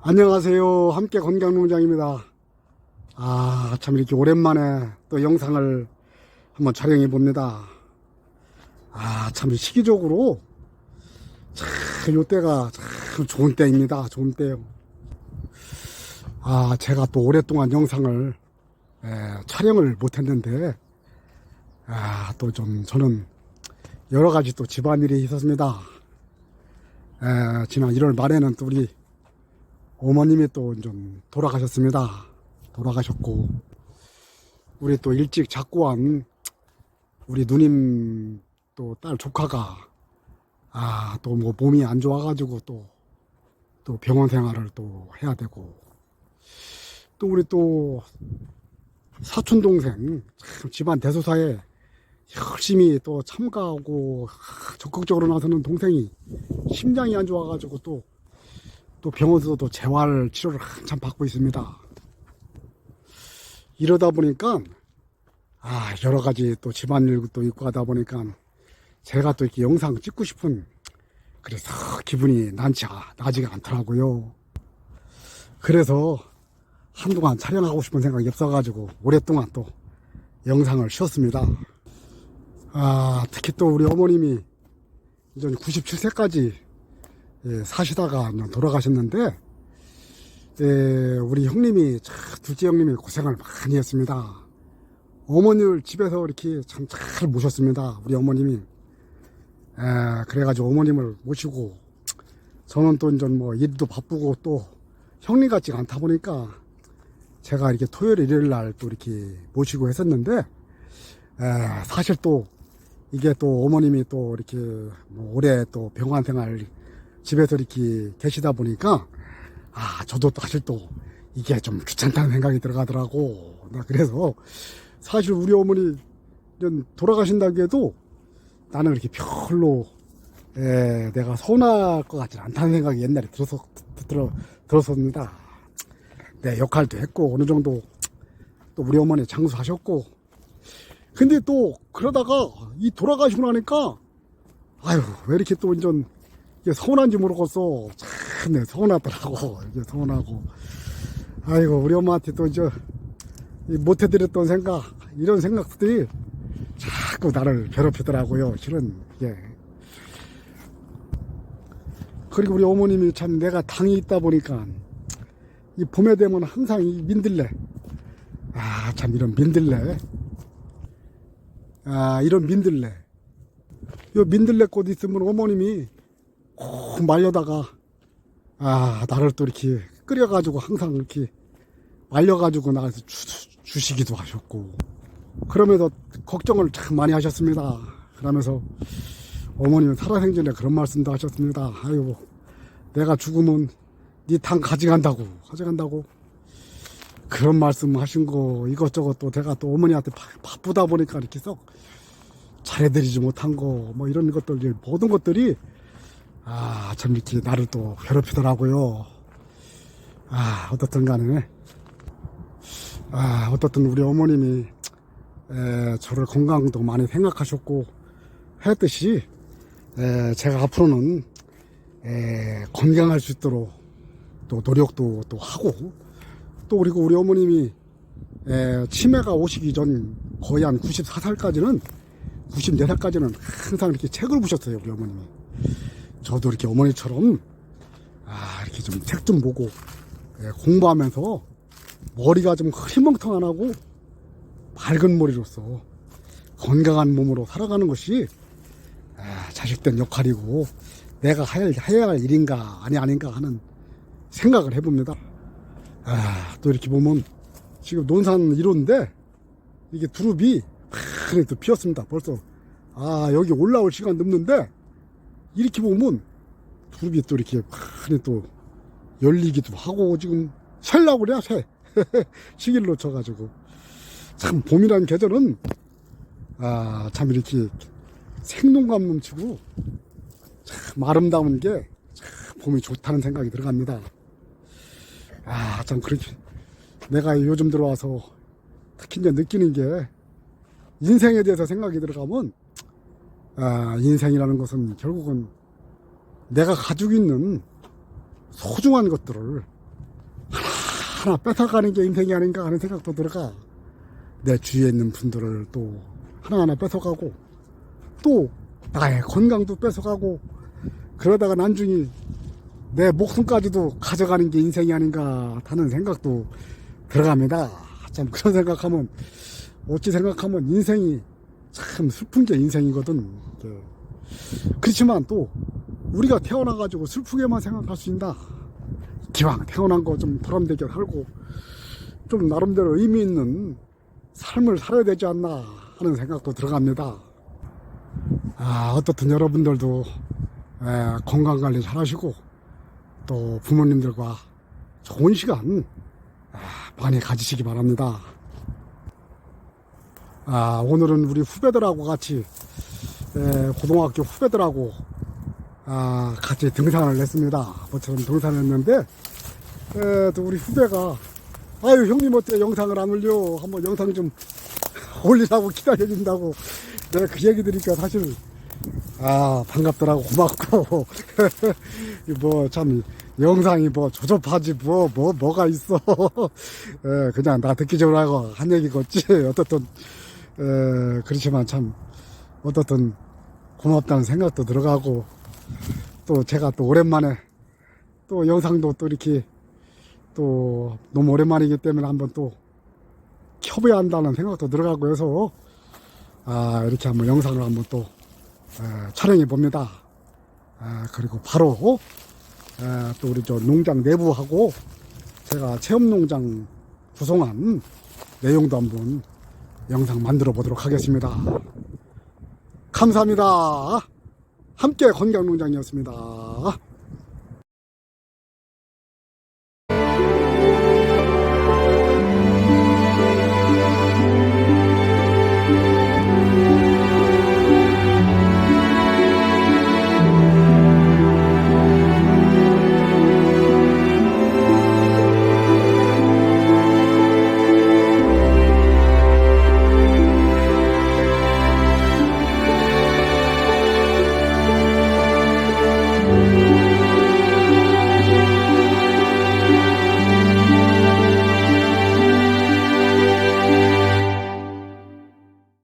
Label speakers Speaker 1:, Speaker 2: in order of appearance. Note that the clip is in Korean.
Speaker 1: 안녕하세요. 함께 건강농장입니다. 아, 참 이렇게 오랜만에 또 영상을 한번 촬영해 봅니다. 아, 참 시기적으로 참 요때가 참 좋은 때입니다. 좋은 때요. 아, 제가 또 오랫동안 영상을 에, 촬영을 못 했는데 아, 또 좀 저는 여러 가지 또 집안일이 있었습니다. 에, 지난 1월 말에는 또 우리 어머님이 또 좀 돌아가셨습니다. 돌아가셨고, 우리 또 일찍 작고한 우리 누님 또 딸 조카가, 아, 또 뭐 몸이 안 좋아가지고 또, 또 병원 생활을 또 해야 되고, 또 우리 또 사촌 동생, 참 집안 대소사에 열심히 또 참가하고 적극적으로 나서는 동생이 심장이 안 좋아가지고 또 또 병원에서 도 재활 치료를 한참 받고 있습니다. 이러다 보니까 아 여러 가지 또 집안일도 있고 하다 보니까 제가 또 이렇게 영상 찍고 싶은 그래서 기분이 난치 나지가 않더라고요. 그래서 한동안 촬영하고 싶은 생각이 없어가지고 오랫동안 또 영상을 쉬었습니다. 아 특히 또 우리 어머님이 이제 97세까지 예, 사시다가 돌아가셨는데 예, 우리 형님이 참, 둘째 형님이 고생을 많이 했습니다. 어머니를 집에서 이렇게 참 잘 모셨습니다. 우리 어머님이 예, 그래가지고 어머님을 모시고 저는 또 이제 뭐 일도 바쁘고 또 형님 같지가 않다 보니까 제가 이렇게 토요일 일요일 날 또 이렇게 모시고 했었는데 에, 사실 또 이게 또 어머님이 또 이렇게 뭐 오래 또 병원 생활 집에서 이렇게 계시다 보니까 아 저도 또 사실 또 이게 좀 귀찮다는 생각이 들어가더라고 나 그래서 사실 우리 어머니 좀 돌아가신다고 해도 나는 이렇게 별로 에, 내가 서운할 것 같지 않다는 생각이 옛날에 들어서 들어 들었습니다. 내 역할도 했고 어느 정도 또 우리 어머니 장수하셨고 근데 또 그러다가 이 돌아가시고 나니까 아유 왜 이렇게 또 완전 이게 서운한지 모르겠어 참 네, 서운하더라고. 이게 서운하고. 아이고 우리 엄마한테 또 이제 이 못해드렸던 생각 이런 생각들이 자꾸 나를 괴롭히더라고요 실은. 이게 그리고 우리 어머님이 참 내가 당이 있다 보니까 이 봄에 되면 항상 이 민들레. 아 참 이런 민들레. 아 이런 민들레. 요 민들레 꽃 있으면 어머님이 꼭 말려다가 아 나를 또 이렇게 끓여가지고 항상 이렇게 말려가지고 나가서 주, 주시기도 하셨고 그러면서 걱정을 참 많이 하셨습니다. 그러면서 어머님은 살아생전에 그런 말씀도 하셨습니다. 아이고 내가 죽으면 네 당 가져간다고 가져간다고 그런 말씀 하신 거 이것저것 또 제가 또 어머니한테 바, 바쁘다 보니까 이렇게 썩 잘해드리지 못한 거 뭐 이런 것들 모든 것들이 아참 이렇게 나를 또 괴롭히더라고요. 아 어떻든 간에. 아 어떻든 우리 어머님이 에, 저를 건강도 많이 생각하셨고 했듯이 에, 제가 앞으로는 에, 건강할 수 있도록 또 노력도 또 하고 또 그리고 우리 어머님이 에, 치매가 오시기 전 거의 한 94살까지는 94살까지는 항상 이렇게 책을 보셨어요 우리 어머님이 저도 이렇게 어머니처럼 아 이렇게 좀 책 좀 보고 에, 공부하면서 머리가 좀 흐리멍텅 안 하고 밝은 머리로서 건강한 몸으로 살아가는 것이 아, 자식된 역할이고 내가 해야, 해야 할 일인가 아니 아닌가 하는 생각을 해봅니다. 아, 또 이렇게 보면 지금 논산 1호인데 이게 두릅이 파랗게 또 피었습니다. 벌써 아 여기 올라올 시간 넘는데 이렇게 보면 두릅이 또 이렇게 파랗게 또 열리기도 하고 지금 셀라고 그래야 새 시기를 놓쳐가지고 참 봄이라는 계절은 아 참 이렇게 생동감 넘치고 참 아름다운 게 참 봄이 좋다는 생각이 들어갑니다. 아, 참, 그렇게, 내가 요즘 들어와서 특히 이제 느끼는 게 인생에 대해서 생각이 들어가면, 아, 인생이라는 것은 결국은 내가 가지고 있는 소중한 것들을 하나 뺏어가는 게 인생이 아닌가 하는 생각도 들어가. 내 주위에 있는 분들을 또 하나하나 뺏어가고, 또 나의 건강도 뺏어가고, 그러다가 난중에 내 목숨까지도 가져가는 게 인생이 아닌가 하는 생각도 들어갑니다. 참 그런 생각하면, 어찌 생각하면 인생이 참 슬픈 게 인생이거든. 그, 그렇지만 또 우리가 태어나가지고 슬프게만 생각할 수 있다. 기왕 태어난 거 좀 보람되게 살고 좀 나름대로 의미 있는 삶을 살아야 되지 않나 하는 생각도 들어갑니다. 아, 어떻든 여러분들도 에, 건강 관리 잘 하시고 또 부모님들과 좋은 시간 아, 많이 가지시기 바랍니다. 아, 오늘은 우리 후배들하고 같이 에, 고등학교 후배들하고 아, 같이 등산을 했습니다. 저처럼 등산을 했는데 에, 또 우리 후배가 아유 형님 어떻게 영상을 안 올려. 한번 영상 좀 올리라고 기다려준다고. 내가 그 얘기 들으니까 사실 아 반갑더라고. 고맙고. 뭐 참 영상이 뭐 조접하지 뭐 뭐 뭐, 가 있어. 에, 그냥 나 듣기 좋으라고 한 얘기겠지. 어떻든 에, 그렇지만 참 어떻든 고맙다는 생각도 들어가고 또 제가 또 오랜만에 또 영상도 또 이렇게 또 너무 오랜만이기 때문에 한번 또 켜봐야 한다는 생각도 들어가고 해서 아 이렇게 한번 영상을 한번 또 에, 촬영해 봅니다. 아, 그리고 바로 에, 또 우리 저 농장 내부하고 제가 체험 농장 구성한 내용도 한번 영상 만들어 보도록 하겠습니다. 감사합니다. 함께 건강농장이었습니다.